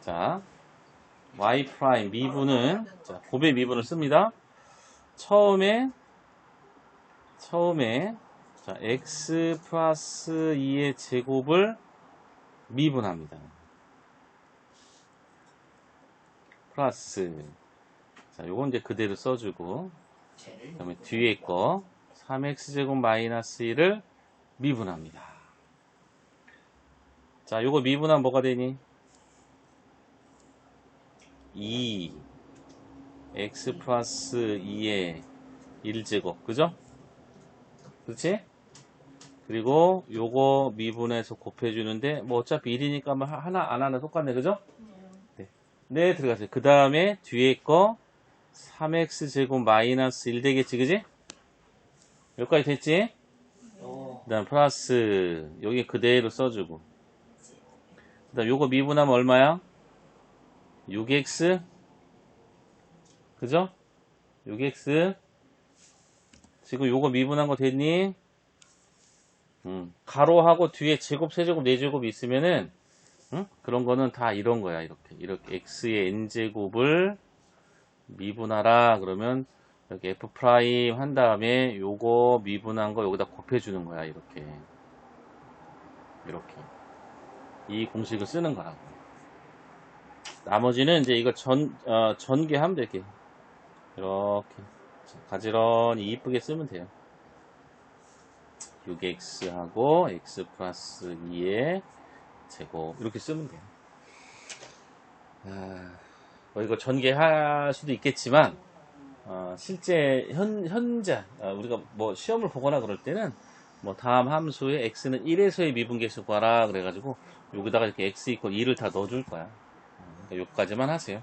자, y 프라임 미분은 자, 곱의 미분을 씁니다. 처음에 처음에 자, x 플러스 2의 제곱을 미분합니다. 플러스 자, 요건 이제 그대로 써주고 그다음에 뒤에 거 3x제곱 마이너스 1을 미분합니다. 자, 요거 미분하면 뭐가 되니? 2 x 플러스 2의 1제곱 그죠? 그렇지? 그리고 요거 미분해서 곱해주는데 뭐 어차피 1이니까 뭐 하나 안 하나 똑같네 그죠? 네, 네 들어가세요. 그 다음에 뒤에 거 3x 제곱 마이너스 1 되겠지 그지? 여기까지 됐지? 어, 그 다음 플러스 여기 그대로 써주고 그 다음 요거 미분하면 얼마야? 6x 그죠? 6x 지금 요거 미분한 거 됐니? 음, 가로하고 뒤에 제곱, 세제곱, 네제곱 있으면은 응? 그런 거는 다 이런 거야 이렇게. 이렇게 x의 n제곱을 미분하라. 그러면 여기 f 프라임 한 다음에 요거 미분한 거 여기다 곱해주는 거야 이렇게. 이렇게. 이 공식을 쓰는 거라고 나머지는 이제 이거 전 어, 전개하면 되게. 이렇게. 가지런히 이쁘게 쓰면 돼요. 6x하고 x 플러스 2의 제곱. 이렇게 쓰면 돼요. 아, 뭐 이거 전개할 수도 있겠지만 어, 실제 현, 현재 어, 우리가 뭐 시험을 보거나 그럴 때는 뭐 다음 함수에 x는 1에서의 미분계수 구하라 그래가지고 여기다가 이렇게 x 이퀄 2를 다 넣어줄 거야. 여기까지만 하세요.